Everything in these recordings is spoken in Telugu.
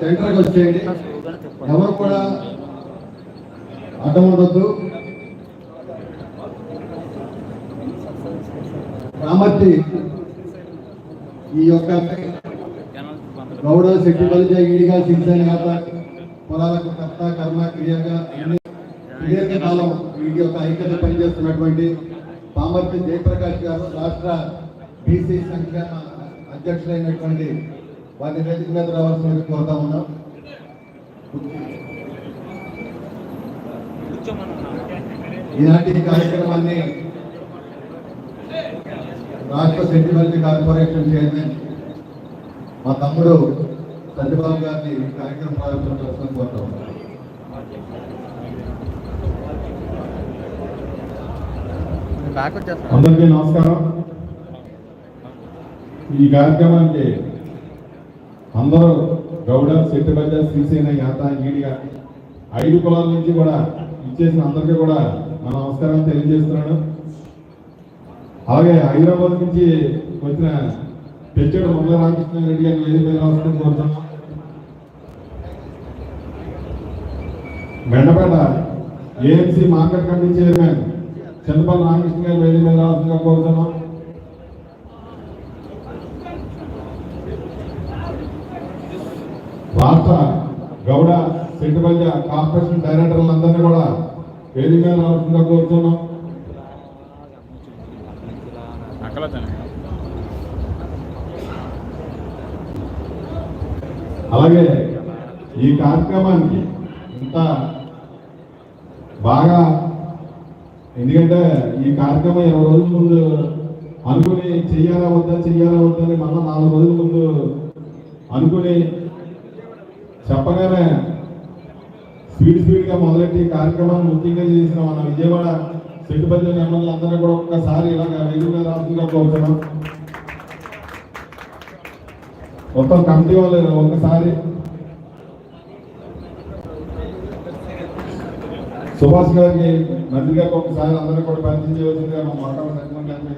సెంటర్కి వచ్చేయండి. ఎవరు కూడా అడ్డం ఉండొద్దు. కాబట్టి ఈ యొక్క గౌడ శక్తి బలిజ ఈడిగా శిక్షణ కాక పొలాలకు కర్త కర్మ క్రియగా దీర్ఘకాలం వీటి యొక్క ఐక్యత పనిచేస్తున్నటువంటి పామర్తి జయప్రకాష్ గారు రాష్ట్ర బీసీ సంక్షేమ అధ్యక్షులైనటువంటి వారి వేదిక మీద రావాల్సిన కోరుతా ఉన్నాం. ఈనాటి ఈ కార్యక్రమాన్ని రాష్ట్ర సెంటిమెంట్ కార్పొరేషన్ చైర్మన్ మా తమ్ముడు సత్యబాబు గారిని కార్యక్రమం ప్రారంభించాల్సిన కోరుతా ఉన్నాం. అందరికీ నమస్కారం. ఈ కార్యక్రమానికి అందరూ గౌడ శెట్టిబడ్డ శ్రీసేన యాత ఈడిగా ఐదు కులాల నుంచి కూడా ఇచ్చేసిన అందరికీ కూడా నా నమస్కారం తెలియజేస్తున్నాను. అలాగే హైదరాబాద్ నుంచి వచ్చిన పెంచాడు మురళీ రామకృష్ణ రెడ్డి గారిని వేదిక మీద రావడం కోరుతున్నాం Mandapeta AMC market committee chairman Chandrababu Ramakrishna గారి వేదిక మీద రావాల్సిందిగా కోరుతున్నాం రాష్ట్ర గౌడ సెట్టుబల్జ కార్పొరేషన్ డైరెక్టర్లందరినీ కూడా వేదిక మీద రావాల్సిందిగా కోరుతున్నాం. అలాగే ఈ కార్యక్రమానికి ఇంత బాగా ఎందుకంటే ఈ కార్యక్రమం ఇరవై రోజుల ముందు అనుకుని చెయ్యాలా వద్దా చెయ్యాలా వద్దా అని మళ్ళీ నాలుగు రోజుల ముందు అనుకుని చెప్పగానే స్పీడ్ స్పీడ్గా మొదలెట్టి కార్యక్రమాన్ని ముఖ్యంగా చేసిన మన విజయవాడ సెట్టుపల్లి ఎమ్మెల్యే అందరూ కూడా ఒక్కసారి ఇలాగ వెలుగుగా రాసుగా కోరుతున్నాం మొత్తం కమిటీ వాళ్ళు ఒక్కసారి. సుభాష్ గారికి మంత్రి గారికి ఒకసారి అందరూ కూడా పరిచయం చేయవలసిందిగా మా మాట సత్యనారాయణ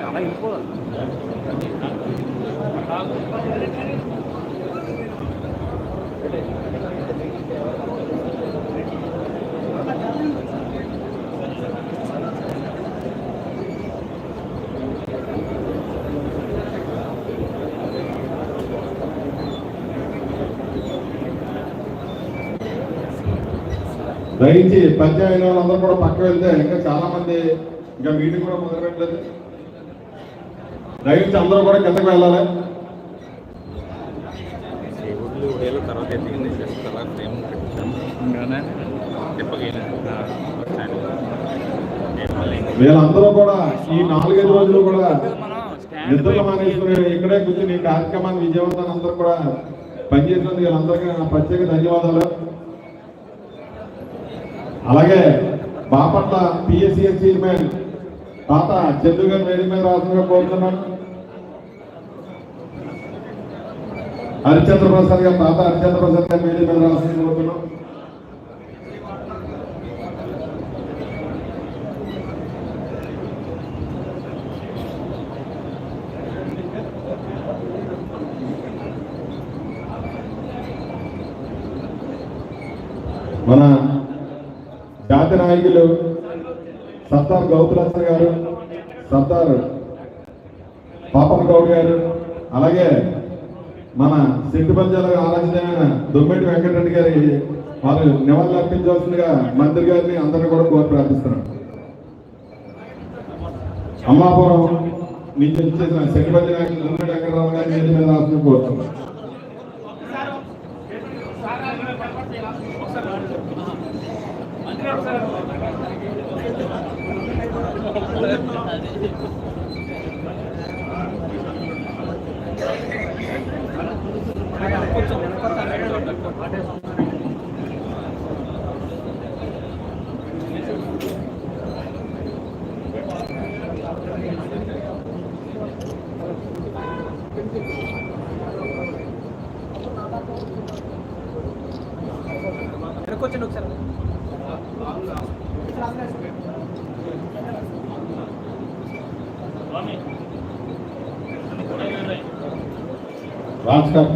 అలా వెళ్ళిపోవాలి దయించి పంచాయతీ వాళ్ళందరూ కూడా పక్క వెళ్తే ఇంకా చాలా మంది ఇంకా మీటింగ్ కూడా మొదలు పెట్టలేదు దయించి అందరూ కూడా కిందకు వెళ్ళాలి. వీళ్ళందరూ కూడా ఈ నాలుగైదు రోజులు కూడా నిద్రలు మానేసుకుని ఇక్కడే కూర్చుని కార్యక్రమాన్ని విజయవంతాన్ని అందరూ కూడా పనిచేసినందుకు వీళ్ళందరికీ ప్రత్యేక ధన్యవాదాలు. అలాగే బాపట్ల పిఎస్సిఎస్ చైర్మన్ తాత చందు గారి వేదిక మీద రావాల్సిందిగా కోరుతున్నాను హరిచంద్ర ప్రసాద్ గారు తాత హరిచంద్ర ప్రసాద్ గారి వేదిక మీద రావాల్సిందిగా కోరుతున్నాం. మన జాతి నాయకులు సర్దార్ గౌతులచ్చ గారు సర్దార్ పాపన్ గౌడ్ గారు అలాగే మన సిద్ధిపంచాల ఆరాధ్యమైన దుమ్మెటి వెంకటరెడ్డి గారి వారు నివాళులు అర్పించవలసిందిగా మంత్రి గారిని అందరినీ కూడా కోరి ప్రార్థిస్తున్నాం. అమ్మాపురం నుంచి వచ్చేసిన సిద్ధిపంచ నాయకులు దుమ్మెటి వెంకటరావు గారి మీద రాసిన కోరుతున్నాం. కొంచెం రాజ్కర్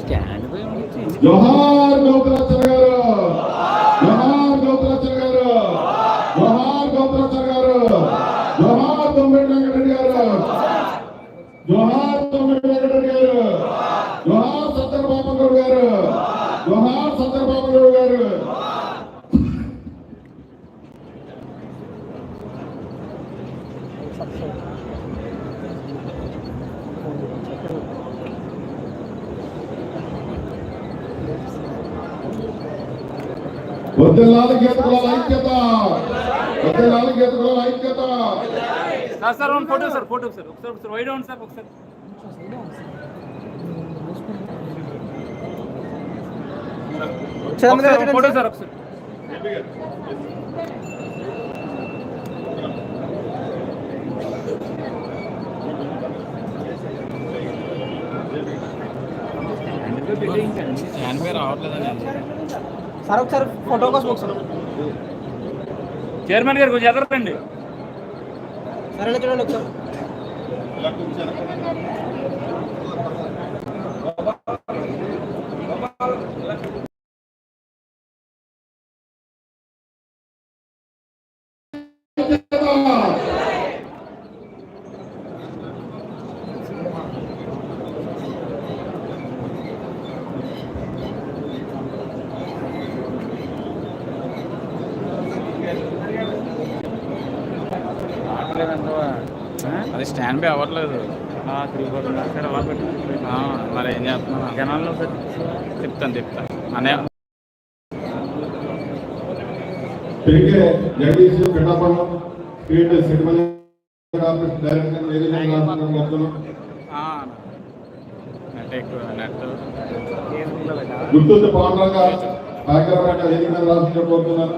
స్టాండ్ పై ఉండి జోహార్ గౌతరచన గారు జోహార్ గౌతరచన గారు జోహార్ గౌతరచన గారు జోహార్ తొమ్మిది వెంకటరెడ్డి గారు జోహార్ తొమ్మిది వెంకటరెడ్డి గారు జోహార్ సత్తర్ బాబు గౌడ్ గారు జోహార్ సత్తర్ బాబు గౌడ్ గారు వద్దెల్లాలి గీతకుల ఐక్యత. వద్దెల్లాలి గీతకుల ఐక్యత. Sir sir one photo sir photo sir. ఒకసారి ఒకసారి వైడ్ అవును సార్ ఒకసారి. ఒకసారి ఫోటో సార్ ఒకసారి. సార్ ఒకసారి ఫోటో కోసం ఒకసారి. చైర్మన్ గారు కొంచెం ఎదరండి సరే చూడండి ఒకసారి. బై అవ్వట్లేదు. త్రీ ఫోర్ సరే అలా పెట్టి ఆ, మరి ఏం చేస్తున్నా జనాల్లో చెప్తాను చెప్తాను. అనే తిరిగే జగదీష్ పిఠాపురం ఎక్కువ నెట్. గుర్తుంది పవన్ రాష్ట్రం కోరుతున్నాను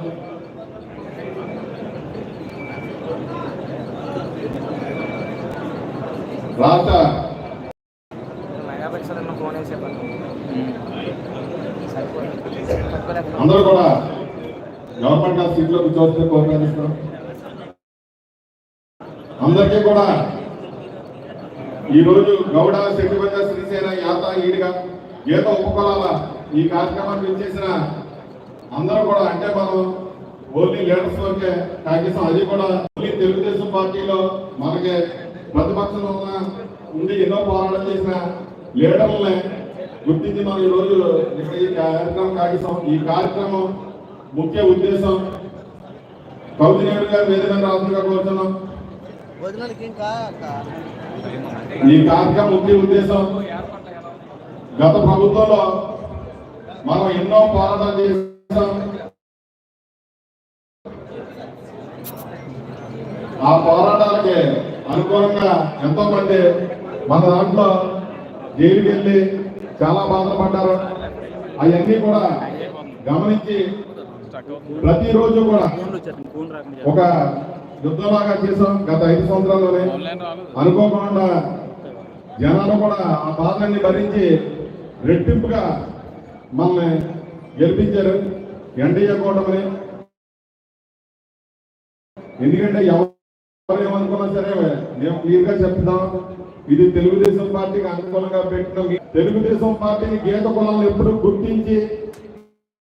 పని. అందరూ కూడా గవర్నమెంట్ ఆ సీట్లో కూర్చోవచ్చుని కోరుతున్నాం అందరికీ కూడా ఈ రోజు గౌడ శక్తివంత శ్రీసేన యాత ఈడిగా గీత ఉపకులాల ఈ కార్యక్రమాన్ని చేసిన అందరూ కూడా అంటే మనం ఓన్లీ లీడర్స్ వరకే కాకేసం అది కూడా ఓన్లీ తెలుగుదేశం పార్టీలో మనకి ప్రతిపక్షంలో ఉన్న ఉండి ఎన్నో పోరాటం చేసిన లీడర్లని గుర్తించి మనం ఈ రోజు ఇక్కడ ఈ కార్యక్రమం కాగిస్తాం. ఈ కార్యక్రమం ముఖ్య ఉద్దేశం కౌతినేయుడు గారు వేదిక రాజుగా కోరుతున్నాం. ఈ కార్యక్రమం ముఖ్య ఉద్దేశం గత ప్రభుత్వంలో మనం ఎన్నో పోరాటాలు చేశాం. ఆ పోరాటం అనుకూలంగా ఎంతో మంది మన దాంట్లో జైలుకి వెళ్ళి చాలా బాధపడ్డారు. అవన్నీ కూడా గమనించి ప్రతిరోజు కూడా ఒక యుద్ధలాగా చేసాం గత ఐదు సంవత్సరాల్లోనే. అనుకోకుండా జనాలు కూడా ఆ బాధలన్నీ భరించి రెట్టింపుగా మనల్ని గెలిపించారు. ఎన్డీఏ కూటమిని. ఎందుకంటే ఎవరు ఏమనుకున్నా సరే మేము క్లియర్గా చెప్తాం. ఇది తెలుగుదేశం పార్టీకి అనుకూలంగా పెట్టిన తెలుగుదేశం పార్టీని గీత కులాలను ఎప్పుడు గుర్తించి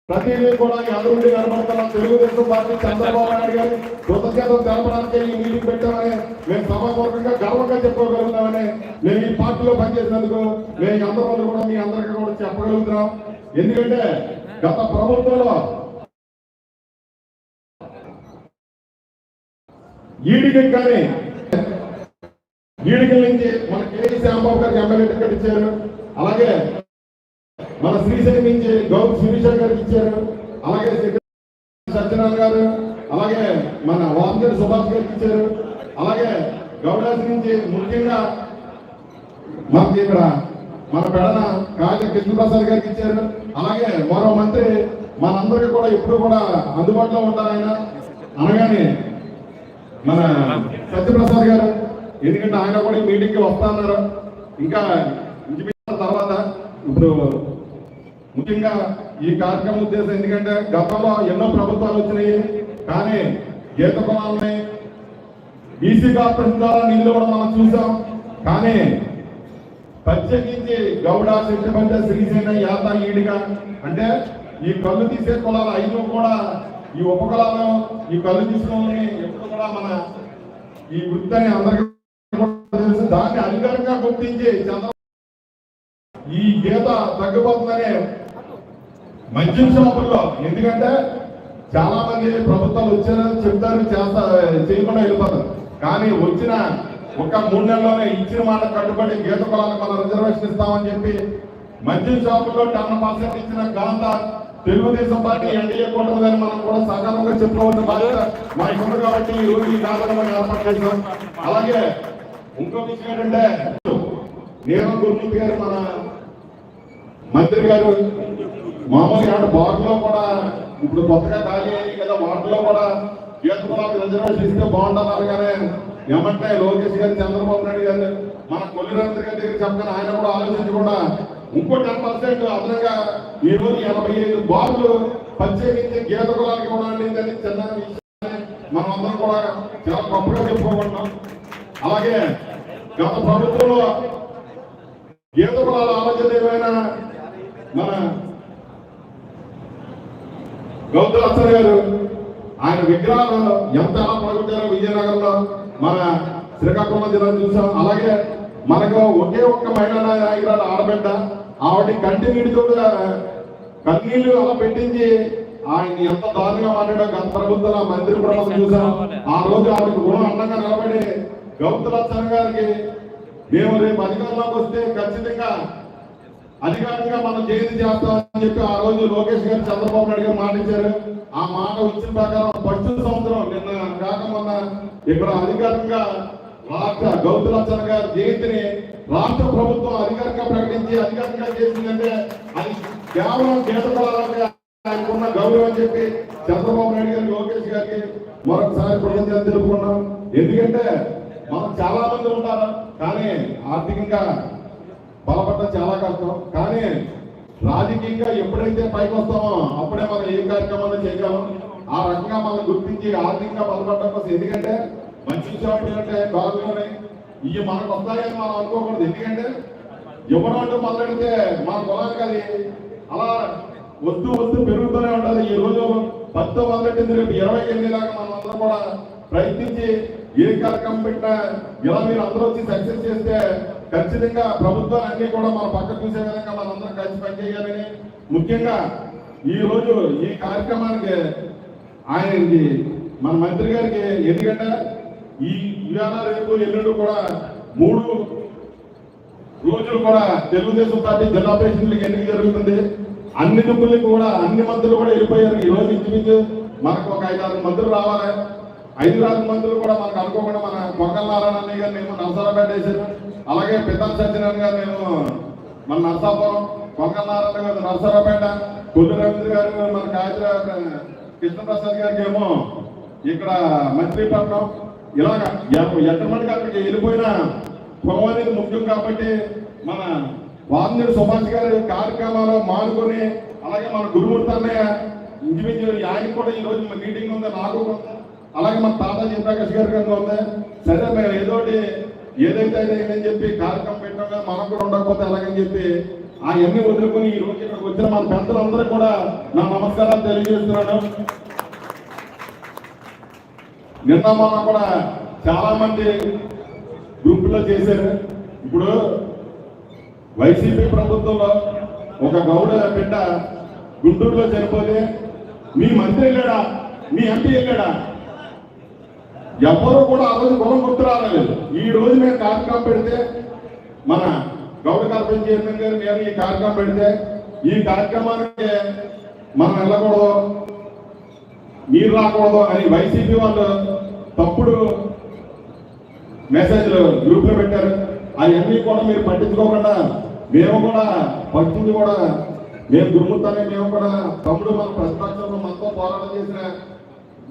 ప్రతిదీ కూడా ఎదురుండి కనబడుతున్న తెలుగుదేశం పార్టీ చంద్రబాబు నాయుడు గారి కృతజ్ఞతలు తెలపడానికి ఈ మీటింగ్ పెట్టామని మేము సభాపూర్వకంగా గర్వంగా చెప్పుకోగలుగుతామని మేము ఈ పార్టీలో పనిచేసినందుకు మేము ఈ కూడా మీ అందరికీ కూడా చెప్పగలుగుతున్నాం. ఎందుకంటే గత ప్రభుత్వంలో ఈడికి కానీ ఈడికి నుంచి మన కేవీ శ్యాంబాబు గారికి ఎమ్మెల్యే టికెట్ ఇచ్చారు. అలాగే మన శ్రీశైలం నుంచి గౌరవ్ శిరీష గారికి ఇచ్చారు. అలాగే సత్యనారాయణ గారు అలాగే మన వాంజల్ సుభాష్ గారికి ఇచ్చారు. అలాగే గౌడాసి నుంచి ముఖ్యంగా మనకి ఇక్కడ మన పెడన కాజ కృష్ణప్రసాద్ గారికి ఇచ్చారు. అలాగే మరో మంత్రి మనందరికీ కూడా ఎప్పుడు కూడా అందుబాటులో ఉంటారు ఆయన. అనగానే మన సత్యప్రసాద్ గారు. ఎందుకంటే ఆయన కూడా ఈ మీటింగ్కి వస్తున్నారు ఇంకా ఇంచుమించు తర్వాత ఇప్పుడు ముఖ్యంగా ఈ కార్యక్రమం ఉద్దేశం ఎందుకంటే గతంలో ఎన్నో ప్రభుత్వాలు వచ్చినాయి. కానీ గీత కులాలని బీసీ కార్పొరేషన్ ద్వారా నిధులు కూడా మనం చూసాం. కానీ ప్రత్యేకించి గౌడ శక్తిపంచ శ్రీసేన యాత ఈడిగా అంటే ఈ కళ్ళు తీసే కులాలు ఐదు కూడా ఈ ఉపకులాలు ఈ కళ్ళు తీసుకుని ఎప్పుడు కూడా మన ఈ వృత్తిని అందరికీ తెలుసు. దాన్ని అధికారంగా గుర్తించి చంద్ర ఈ గీత తగ్గిపోతుందనే మద్యం షాపుల్లో ఎందుకంటే చాలా మంది ప్రభుత్వాలు వచ్చారని చెప్తారు చేస్తా చేయకుండా వెళ్ళిపోతారు. కానీ వచ్చిన ఒక మూడు నెలలోనే ఇచ్చిన మాట కట్టుబడి గీత కులాలకు మనం రిజర్వేషన్ ఇస్తామని చెప్పి మద్యం షాపుల్లో టెన్ పర్సెంట్ ఇచ్చిన ఘనత తెలుగుదేశం పార్టీ ఎన్డీఏ కూటమి అని మనం కూడా సకాలంగా చెప్పుకోవాల్సిన బాధ్యత మా ఇప్పుడు కాబట్టి ఈ రోజు ఈ కార్యక్రమం ఏర్పాటు చేసాం అలాగే ఇంకో విషయం ఏంటంటే నేను గుర్తు గారు మన మంత్రి గారు మామూలుగా ఆడ బార్డులో కూడా ఇప్పుడు కొత్తగా ఖాళీ అయ్యి కదా వార్డులో కూడా గీతకులాలకు రిజర్వేషన్ ఇస్తే బాగుంటున్నారు కానీ ఏమంటే లోకేష్ గారు చంద్రబాబు నాయుడు గారు మన కొల్లిరంద్ర గారి దగ్గర చెప్పగానే ఆయన కూడా ఆలోచించకుండా ఇంకో టెన్ పర్సెంట్ అదనంగా ఈరోజు ఎనభై ఐదు బార్లు ప్రత్యేకించి గీత కులానికి ఇవ్వడానికి అని చిన్న మనం అందరం కూడా చాలా గొప్పగా చెప్పుకోకుంటున్నాం అలాగే గత ప్రభుత్వంలో గీత కులాల ఆలోచన ఏమైనా మన గౌతరాచార్య గారు ఆయన విగ్రహాలు ఎంత ఎలా పడుకుంటారో విజయనగరంలో మన శ్రీకాకుళం జిల్లా చూసాం. అలాగే మనకు ఒకే ఒక్క మహిళా నాయకురాలు ఆడబిడ్డ. ఆవిడ కంటి నీటితో కన్నీళ్ళు అలా పెట్టించి ఆయన ఎంత దారుణంగా మాట్లాడో గత ప్రభుత్వం ఆ మంత్రి కూడా చూసాం. ఆ రోజు ఆవిడకి గుణం అందంగా నిలబడి గౌతరాచార్య గారికి మేము రేపు అధికారంలోకి వస్తే ఖచ్చితంగా అధికారంగా మనం జయంతి చేస్తామని చెప్పి ఆ రోజు లోకేష్ గారు చంద్రబాబు నాయుడు గారు మాటించారు ఆ మాట వచ్చిన ప్రకారం ఫస్ట్ సంవత్సరం నిన్న కాక మొన్న ఇక్కడ అధికారంగా రాష్ట్ర గౌతులచ్చన గారి జయంతిని రాష్ట్ర ప్రభుత్వం అధికారికంగా ప్రకటించి అధికారికంగా చేసిందంటే అది కేవలం కేంద్ర ఆయనకున్న గౌరవం అని చెప్పి చంద్రబాబు నాయుడు గారి లోకేష్ గారికి మరొకసారి కృతజ్ఞతలు తెలుపుకున్నాం ఎందుకంటే మనం చాలా మంది ఉంటారు కానీ ఆర్థికంగా బలపడటం చాలా కష్టం. కానీ రాజకీయంగా ఎప్పుడైతే పైకి వస్తామో అప్పుడే మనం ఏ కార్యక్రమాలు చేయగలం ఆ రకంగా మనం గుర్తించి ఆర్థికంగా బలపడటం కోసం. ఎందుకంటే మంచి జాబ్ అంటే బాగున్నాయి ఇవి మనకు వస్తాయని మనం అనుకోకూడదు. ఎందుకంటే ఎవరంటూ మొదలెడితే మన కులానికి అది అలా వద్దు వద్దు పెరుగుతూనే ఉండాలి. ఈ రోజు పత్తు మొదలెట్టింది రేపు ఇరవై ఎనిమిది దాకా మనం అందరం కూడా ప్రయత్నించి ఏ కార్యక్రమం పెట్టినా ఇలా మీరు అందరూ వచ్చి సక్సెస్ చేస్తే ఖచ్చితంగా ప్రభుత్వాలు అన్ని కూడా మన పక్క చూసే విధంగా మనందరం కలిసి పనిచేయాలని ముఖ్యంగా ఈ రోజు ఈ కార్యక్రమానికి ఆయనకి మన మంత్రి గారికి ఎందుకంటే ఈ ఇవాళ రేపు ఎల్లుండి కూడా మూడు రోజులు కూడా తెలుగుదేశం పార్టీ జిల్లా ప్రెసిడెంట్లకు ఎన్నిక జరుగుతుంది. అన్ని దుబ్బులకి కూడా అన్ని మంత్రులు కూడా వెళ్ళిపోయారు. ఈ రోజు ఇంచుమించు మనకు ఒక ఐదు ఆరు మంత్రులు రావాలి. ఐదు మంత్రులు కూడా మనకు అనుకోకుండా మన పొంగల్ నారాయణ అన్నయ్య గారు మేము నరసరాపేట వేశారు. అలాగే పితం సత్యనారాయణ గారు మేము మన నరసాపురం పొంగల్ నారాయణ గారు నరసరాపేట కొల్లు రవీంద్ర గారు మన కాయత్ర కృష్ణప్రసాద్ గారికి ఏమో ఇక్కడ మంత్రిపట్నం ఇలాగ ఎంతమందికి అక్కడికి వెళ్ళిపోయినా పొలం అనేది ముఖ్యం కాబట్టి మన వాందేడు సుభాష్ గారి కార్యక్రమాలు మానుకొని అలాగే మన గురుమూర్తి అన్నయ్య ఇంచుమించు ఆయన కూడా ఈ రోజు మన మీటింగ్ ఉంది నాకు ఉంది. అలాగే మన తాత జయప్రకాష్ గారి గారు ఉంది. సరే మేము ఏదో ఏదైతే అయిందని చెప్పి కార్యక్రమం పెట్టడం మనం కూడా ఉండకపోతే అలాగని చెప్పి అవన్నీ వదులుకొని ఈ రోజు ఇక్కడికి వచ్చిన మన పెద్దలందరూ కూడా నా నమస్కారాలు తెలియజేస్తున్నాను. నిన్న మొన్న కూడా చాలా మంది గ్రూపులో చేశారు. ఇప్పుడు వైసీపీ ప్రభుత్వంలో ఒక గౌడ బిడ్డ గుంటూరులో చనిపోతే మీ మంత్రి వెళ్ళాడా మీ ఎంపీ వెళ్ళాడా ఎవ్వరూ కూడా ఆ రోజు గుణం గుర్తు రాలేదు ఈ రోజు మేము కార్యక్రమం పెడితే మన గౌడ కార్పొరేషన్ చైర్మన్ గారు నేను ఈ కార్యక్రమం పెడితే ఈ కార్యక్రమానికి మనం వెళ్ళకూడదు మీరు రాకూడదు అని వైసీపీ వాళ్ళు తప్పుడు మెసేజ్లు గ్రూప్లో పెట్టారు. అవన్నీ కూడా మీరు పట్టించుకోకుండా మేము కూడా పట్టింది కూడా మేము గురుముతానే మేము కూడా తమ్ముడు మన ప్రతిపక్షంలో మనతో పోరాటం చేసిన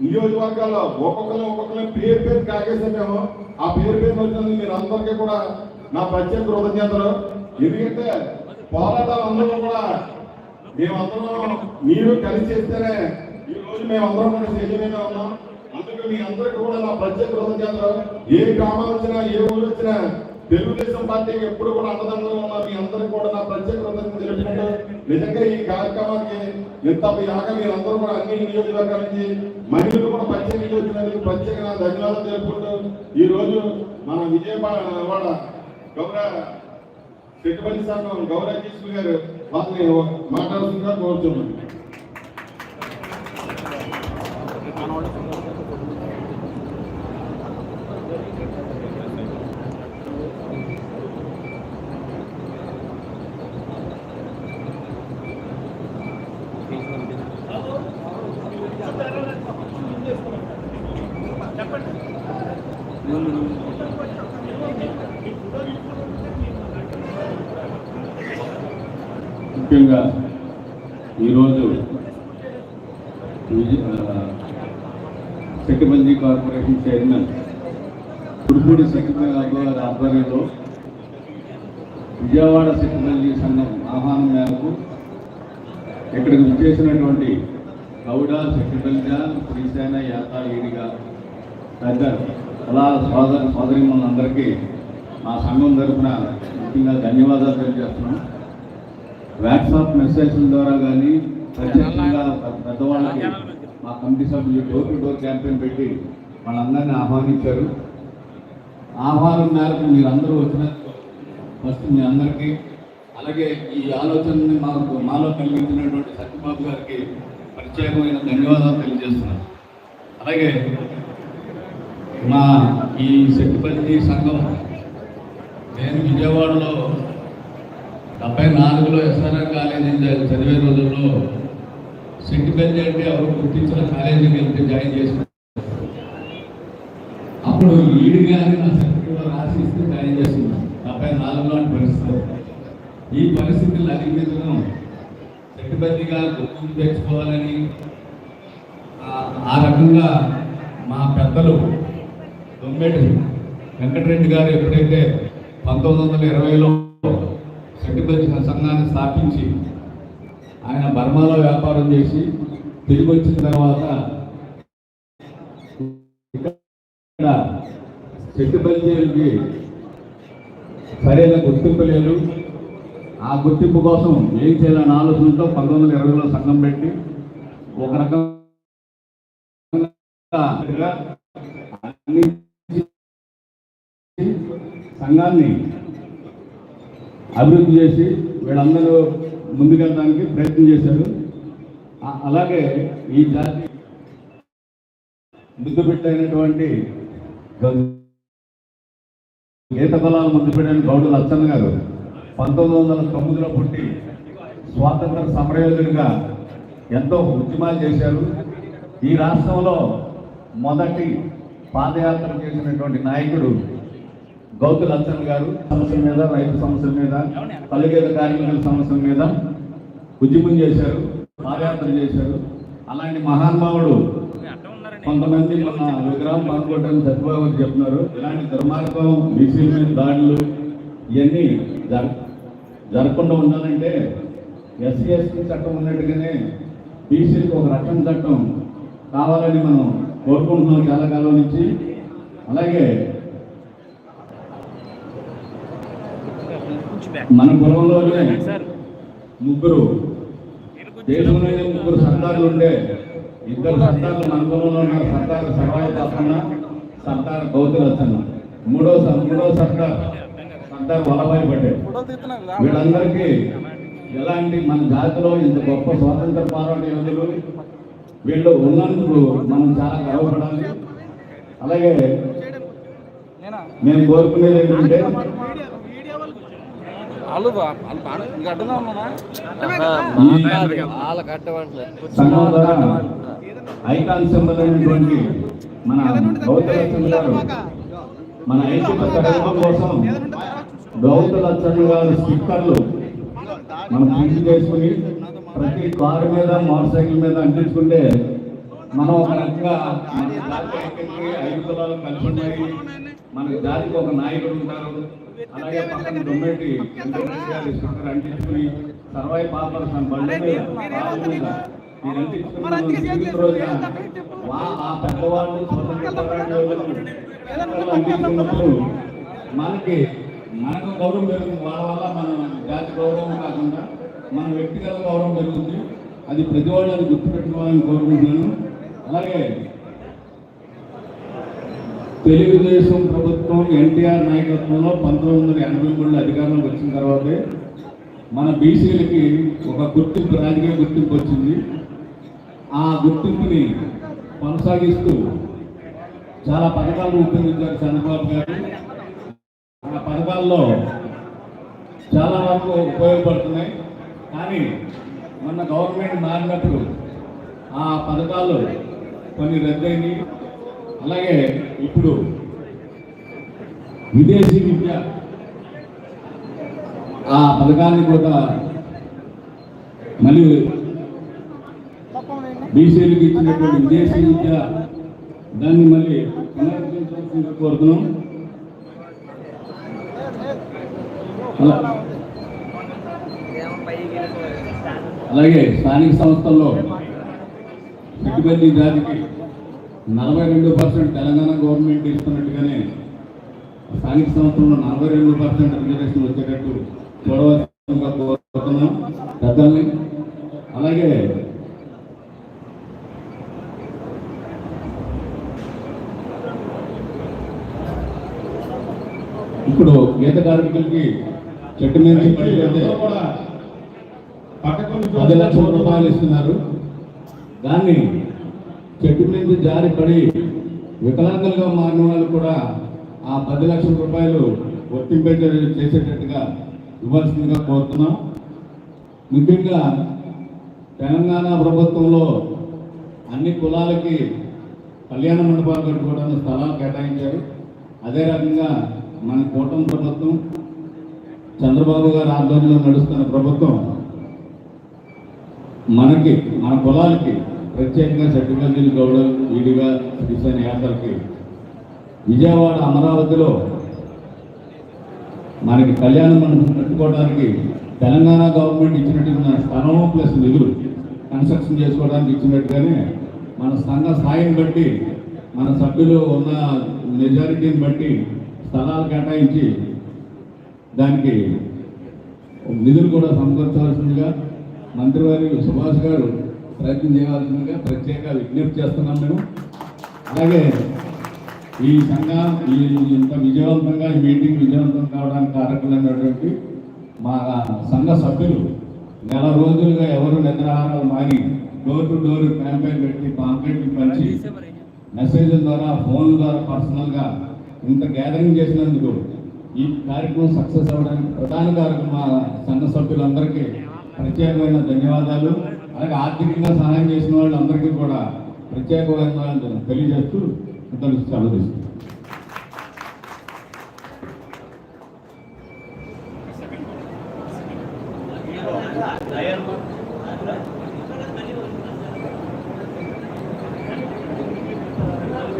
నియోజకవర్గాల్లో ఒక్కొక్కరిని ఒక్కొక్కరిని పేరు పేరు కాగేసాం మేము ఆ పేరు పేరు వచ్చినందుకు మీరు అందరికీ కూడా నా ప్రత్యేక కృతజ్ఞతలు ఎందుకంటే పోరాటాలు అందరూ కూడా మేమందరం మీరు కలిసి చేస్తేనే ఈ రోజు మేమందరం కూడా స్టేజ్ మీద ఉన్నాం. అందుకు మీ అందరికి కూడా నా ప్రత్యేక కృతజ్ఞతలు. ఏ గ్రామం వచ్చినా ఏ ఊరు వచ్చినా తెలుగుదేశం పార్టీకి ఎప్పుడు కూడా అండదండగా ఉన్న మీ అందరికి కూడా నా ప్రత్యేక కృతజ్ఞతలు తెలుపుకుంటూ నిజంగా ఈ కార్యక్రమానికి ఇంత యాగా మీరందరూ కూడా అన్ని నియోజకవర్గాల నుంచి మహిళలు కూడా ప్రత్యేక నియోజకవర్గానికి ప్రత్యేకంగా ధన్యవాదాలు తెలుపుకుంటూ ఈ రోజు మన విజయవాడ గౌరవ పెట్టుబడి సంఘం గౌరవ కృష్ణ గారు వాళ్ళని మాట్లాడుతుందిగా కోరుతున్నాను. ముఖ్యంగా ఈరోజు Vijaya secretary corporation chairman. Tudupudi secretary గారి ఆధ్వర్యంలో విజయవాడ సెక్రటరీ సంఘం ఆహ్వానం మేరకు ఇక్కడికి విచ్చేసినటువంటి గౌడ సెక్రటరీగా శ్రీసేన యాత ఈడిగా కళా సోదర సోదరిమణులందరికీ మా సంఘం తరఫున ముఖ్యంగా ధన్యవాదాలు తెలియజేస్తున్నాం. వాట్సాప్ మెసేజ్ల ద్వారా కానీ ప్రత్యేకంగా పెద్దవాళ్ళకి మా కమిటీ సభ్యులు డోర్ టు డోర్ క్యాంపెయిన్ పెట్టి వాళ్ళందరినీ ఆహ్వానించారు. ఆహ్వానం మేరకు మీరందరూ వచ్చిన ఫస్ట్ మీ అందరికీ అలాగే ఈ ఆలోచనని మాకు మాలో కలిగించినటువంటి సత్యబాబు గారికి ప్రత్యేకమైన ధన్యవాదాలు తెలియజేస్తున్నాను అలాగే మా ఈ శక్తిపతి సంఘం నేను విజయవాడలో డెబ్బై నాలుగులో ఎస్ఆర్ఆర్ కాలేజీ చదివే రోజుల్లో శక్తిపల్లి అంటే ఎవరు గుర్తించిన కాలేజీకి వెళ్తే జాయిన్ చేసుకున్నాను అప్పుడు ఈడు కానీ నా సర్టిఫికేట్లో రాసి ఇస్తే జాయిన్ చేస్తున్నా. డెబ్బై నాలుగులో అని పరిస్థితి ఈ పరిస్థితులు అధిగమించడం సెట్టిపతిగా గుర్తింపు తెచ్చుకోవాలని ఆ- రకంగా మా పెద్దలు దొమ్మేటి వెంకటరెడ్డి గారు ఎప్పుడైతే పంతొమ్మిది వందల ఇరవైలో సెట్టిపతి సంఘాన్ని స్థాపించి ఆయన బర్మాలో వ్యాపారం చేసి తిరిగి వచ్చిన తర్వాత ఇక్కడ సెట్టిపల్లికి సరైన గుర్తింపు లేదు. ఆ గుర్తింపు కోసం ఏం చేయాలని ఆలోచనతో పంతొమ్మిది వందల ఇరవైలో సంఘం పెట్టి ఒక రకంగా సంఘాన్ని అభివృద్ధి చేసి వీళ్ళందరూ ముందుకెళ్ళడానికి ప్రయత్నం చేశారు. అలాగే ఈ జాతి ముద్దు పెట్టైనటువంటి గీత బలాలు ముద్దు పెట్టిన గౌడు లచ్చన్న గారు పంతొమ్మిది వందల తొమ్మిదిలో పుట్టి స్వాతంత్ర సమరయోధుడిగా ఎంతో ఉద్యమాలు చేశారు. ఈ రాష్ట్రంలో మొదటి పాదయాత్ర చేసినటువంటి నాయకుడు గౌతు లచ్చన్ గారు. సమస్యల మీద రైతు సమస్యల మీద పలుగేద కార్మికుల సమస్యల మీద ఉద్యమం చేశారు పాదయాత్ర చేశారు. అలాంటి మహానుభావుడు కొంతమంది మన విగ్రహం సత్యబాబు గారు చెప్తున్నారు. ఇలాంటి దుర్మార్గం బీసీల మీద దాడులు ఇవన్నీ జర జరగకుండా ఉండాలంటే ఎస్సీ ఎస్టీ చట్టం ఉన్నట్టుగానే బీసీలకు ఒక రక్షణ చట్టం కావాలని మనం కోరుకుంటున్నాం చాలా కాలం నుంచి. అలాగే మన కులంలోనే ముగ్గురు దేశంలోనే ముగ్గురు సర్దార్లు ఉండే ఇద్దరు కులంలో ఉన్నారు సర్దార్ సర్వాయి తప్పన్న సర్దార్ గౌతమ్ వచ్చన్న మూడో మూడో సర్దార్ సర్దార్ వల్లభాయ్ పటేల్ వీళ్ళందరికీ ఎలాంటి మన జాతిలో ఇంత గొప్ప స్వాతంత్ర పోరాట యోధులు వీళ్ళు ఉన్నందుకు మనం చాలా గర్వపడాలి. అలాగే నేను కోరుకునేది ఏంటంటే వాళ్ళు అడ్డంగా ఉన్నానా? వాళ్ళకి ఐకాన్ సింబల్ అయినటువంటి మన గౌతమ గారు మన కోసం గారు స్టిక్కర్లు మనం ప్రింట్ చేసుకుని ప్రతి కారు మీద మోటార్ సైకిల్ మీద అంటించుకుంటే మనం ఒక రకంగా మన జాతి ఐక్యతకి ఐదు కులాలు కలిసి ఉన్నాయి మన జాతికి ఒక నాయకుడు ఉంటారు. అలాగే పక్కన దొమ్మేటి వెంకటరెడ్డి అంటించుకుని సర్వాయి పాపర్స్ అని బండి రోజున ఆ పెద్దవాళ్ళు మనకి మనకు గౌరవం పెరుగుతుంది. వాళ్ళ వల్ల మన జాతి గౌరవం కాకుండా మన వ్యక్తిగత గౌరవం పెరుగుతుంది. అది ప్రతి వాళ్ళు అది గుర్తుపెట్టుకోవాలని కోరుకుంటున్నాను. అలాగే తెలుగుదేశం ప్రభుత్వం ఎన్టీఆర్ నాయకత్వంలో పంతొమ్మిది వందల ఎనభై మూడులో అధికారంలోకి వచ్చిన తర్వాతే మన బీసీలకి ఒక గుర్తింపు రాజకీయ గుర్తింపు వచ్చింది. ఆ గుర్తింపుని కొనసాగిస్తూ చాలా పథకాలు రూపొందించారు చంద్రబాబు గారు. ఆ పథకాల్లో చాలా వరకు ఉపయోగపడుతున్నాయి. కానీ మొన్న గవర్నమెంట్ మారినప్పుడు ఆ పథకాలు కొన్ని రద్దయినాయి. అలాగే ఇప్పుడు విదేశీ విద్య ఆ పథకాన్ని కూడా మళ్ళీ బీసీలకు ఇచ్చినటువంటి విదేశీ విద్య దాన్ని మళ్ళీ పునరుద్ధరించాల్సిందిగా కోరుతున్నాం. అలాగే స్థానిక సంస్థల్లో పెట్టుబడి జాతికి నలభై రెండు పర్సెంట్ తెలంగాణ గవర్నమెంట్ ఇస్తున్నట్టుగానే స్థానిక సంస్థల్లో నలభై రెండు పర్సెంట్ రిజర్వేషన్ వచ్చేటట్టు చూడవలసిందిగా కోరుతున్నాం. పెద్దల్ని అలాగే ఇప్పుడు గీత కార్మికులకి చెట్టు మీద పది లక్షల రూపాయలు ఇస్తున్నారు. దాన్ని చెట్టు మీద జారి పడి వికలాంగులుగా మారిన వాళ్ళు కూడా ఆ పది లక్షల రూపాయలు వర్తింపే చేసేటట్టుగా ఇవ్వాల్సిందిగా కోరుతున్నాం. ముఖ్యంగా తెలంగాణ ప్రభుత్వంలో అన్ని కులాలకి కళ్యాణ మండపాలు కట్టుకోవడానికి స్థలాలు కేటాయించారు. అదే రకంగా మన కూటమి ప్రభుత్వం చంద్రబాబు గారి ఆధ్వర్యంలో నడుస్తున్న ప్రభుత్వం మనకి మన కులాలకి ప్రత్యేకంగా చెట్టుగల్లి గౌడ ఈడిగా శ్రీశైన యాత్రకి విజయవాడ అమరావతిలో మనకి కళ్యాణ మండపం కట్టుకోవడానికి తెలంగాణ గవర్నమెంట్ ఇచ్చినట్టున్న స్థలం ప్లస్ నిధులు కన్స్ట్రక్షన్ చేసుకోవడానికి ఇచ్చినట్టుగానే మన సంఘ స్థాయిని బట్టి మన సభ్యులు ఉన్న మెజారిటీని బట్టి స్థలాలు కేటాయించి దానికి నిధులు కూడా సమకూర్చవలసిందిగా మంత్రివారి సుభాష్ గారు ప్రయత్నం చేయవలసిందిగా ప్రత్యేక విజ్ఞప్తి చేస్తున్నాం మేము. అలాగే ఈ సంఘం ఈ ఇంత విజయవంతంగా ఈ మీటింగ్ విజయవంతం కావడానికి కారకులైనటువంటి మా సంఘ సభ్యులు నెల రోజులుగా ఎవరు నిద్రాహారాలు మాని డోర్ టు డోర్ క్యాంపెయిన్ పెట్టి పాంప్లెట్లు పంచి మెసేజ్ల ద్వారా ఫోన్ల ద్వారా పర్సనల్గా ఇంత గ్యాదరింగ్ చేసినందుకు ఈ కార్యక్రమం సక్సెస్ అవ్వడానికి ప్రధాన కార్యక్రమం మా సంఘ సభ్యులందరికీ ప్రత్యేకమైన ధన్యవాదాలు. అలాగే ఆర్థికంగా సహాయం చేసిన వాళ్ళందరికీ కూడా ప్రత్యేక ప్రత్యేకమైన తెలియజేస్తూ ఇతరులు సెలవు తీసుకుంటాం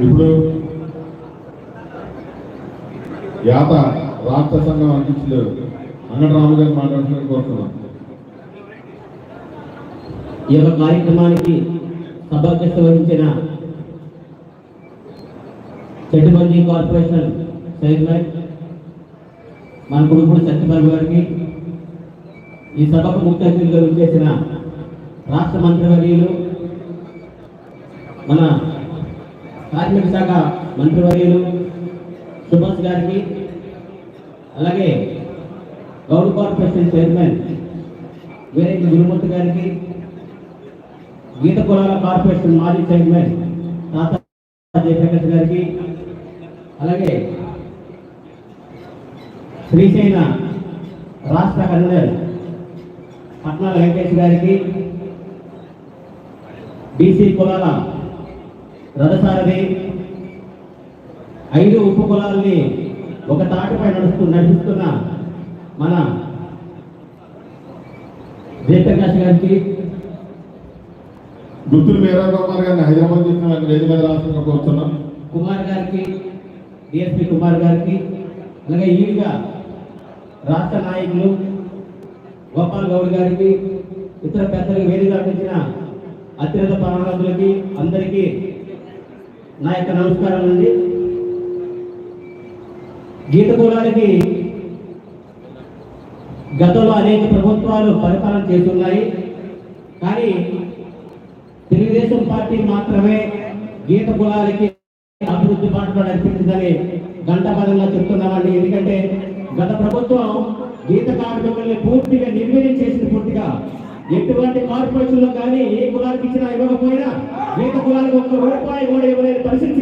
ఇప్పుడు యాత రాష్ట్ర సంఘం అందించలేదు. అంగడరాము గారు మాట్లాడుతున్నారు కోరుతున్నాం. ఈ యొక్క కార్యక్రమానికి సభాధ్యక్షత వహించిన చెట్టుమంది కార్పొరేషన్ చైర్మన్ మన కుడుపుడు సత్యబాబు గారికి ఈ సభకు ముఖ్య అతిథిగా విచ్చేసిన రాష్ట్ర మంత్రివర్యులు మన కార్మిక శాఖ మంత్రివర్యులు సుభాష్ గారికి అలాగే గౌరవ కార్పొరేషన్ చైర్మన్ వీరేంద్ర గురుమూర్తి గారికి గీత కులాల కార్పొరేషన్ మాజీ చైర్మన్ తాత జయప్రకాష్ గారికి అలాగే శ్రీశైన రాష్ట్ర కన్వీనర్ పట్నాల వెంకటేష్ గారికి బీసీ కులాల రథసారథి ఐదు ఉప కులాలని ఒక తాటిపై నడుస్తూ నడిపిస్తున్న మన జయప్రకాష్ గారికి గుర్తులు మేరా కుమార్ గారిని హైదరాబాద్ చేసిన వేది మీద రాష్ట్రంగా కోరుతున్నాం. కుమార్ గారికి డిఎస్పి కుమార్ గారికి అలాగే ఈడిగా రాష్ట్ర నాయకులు గోపాల్ గౌడ్ గారికి ఇతర పెద్దలకు వేదిక అర్పించిన అత్యంత పరమరాజులకి అందరికీ నా యొక్క నమస్కారాలండి గీత కులానికి గతంలో అనేక ప్రభుత్వాలు పరిపాలన చేస్తున్నాయి. కానీ తెలుగుదేశం పార్టీ మాత్రమే గీత కులాలకి అభివృద్ధి పాటలు నడిపించిందని గంటపదంగా చెప్తున్నామండి. ఎందుకంటే గత ప్రభుత్వం గీత కార్మికుల్ని పూర్తిగా నిర్వీర్యం చేసింది పూర్తిగా. ఎటువంటి కార్పొరేషన్లో కానీ ఏ కులానికి ఇచ్చినా ఇవ్వకపోయినా గీత కులానికి ఒక్క రూపాయి కూడా ఇవ్వలేని పరిస్థితి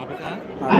అనేకమైన